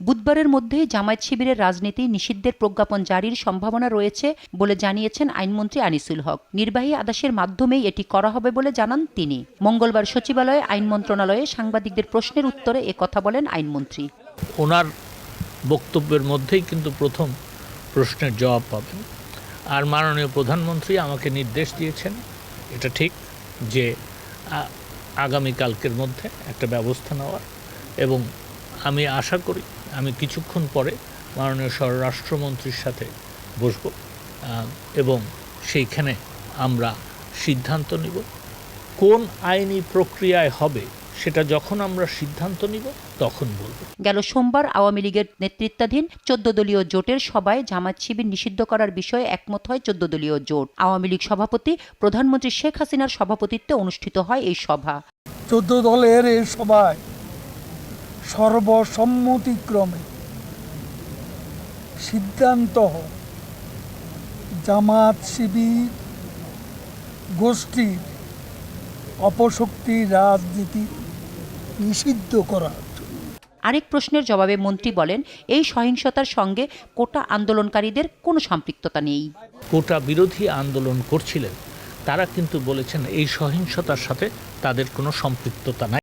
বুধবারের মধ্যেই জামায়াত শিবিরের রাজনীতি নিষিদ্ধের প্রজ্ঞাপন জারির সম্ভাবনা রয়েছে বলে জানিয়েছেন আইনমন্ত্রী আনিসুল হক। নির্বাহী আদেশের মাধ্যমেই এটি করা হবে বলে জানান তিনি। মঙ্গলবার সচিবালয়ে আইন মন্ত্রণালয়ে সাংবাদিকদের প্রশ্নের উত্তরে এ কথা বলেন আইনমন্ত্রী। ওনার বক্তব্যের মধ্যেই কিন্তু প্রথম প্রশ্নের জবাব পাবেন। আর মাননীয় প্রধানমন্ত্রী আমাকে নির্দেশ দিয়েছেন, এটা ঠিক, যে আগামীকালকের মধ্যে একটা ব্যবস্থা নেওয়ার। এবং আমি আশা করি আমি কিছুক্ষণ পরে মাননীয় স্বরাষ্ট্রমন্ত্রীর সাথে বসব এবং সেইখানে আমরা সিদ্ধান্ত নিব। কোন আইনি প্রক্রিয়ায় হবে সেটা যখন আমরা সিদ্ধান্ত নিব তখন বলব। গেল সোমবার আওয়ামী লীগের নেতৃত্বাধীন চোদ্দ দলীয় জোটের সভায় জামায়াত শিবির নিষিদ্ধ করার বিষয়ে একমত হয় চোদ্দ দলীয় জোট। আওয়ামী লীগ সভাপতি প্রধানমন্ত্রী শেখ হাসিনার সভাপতিত্বে অনুষ্ঠিত হয় এই সভা। চোদ্দ দলের এই সভায় সর্বসম্মতিক্রমে সিদ্ধান্ত জামাত শিবির গোষ্ঠীর অপশক্তি রাজনীতি নিষিদ্ধ করা। আরেক প্রশ্নের জবাবে মন্ত্রী বলেন এই সহিংসতার সঙ্গে কোটা আন্দোলনকারীদের কোনো সম্পৃক্ততা নেই। কোটা বিরোধী আন্দোলন করছিলেন তারা কিন্তু বলেছেন এই সহিংসতার সাথে তাদের কোনো সম্পৃক্ততা নাই।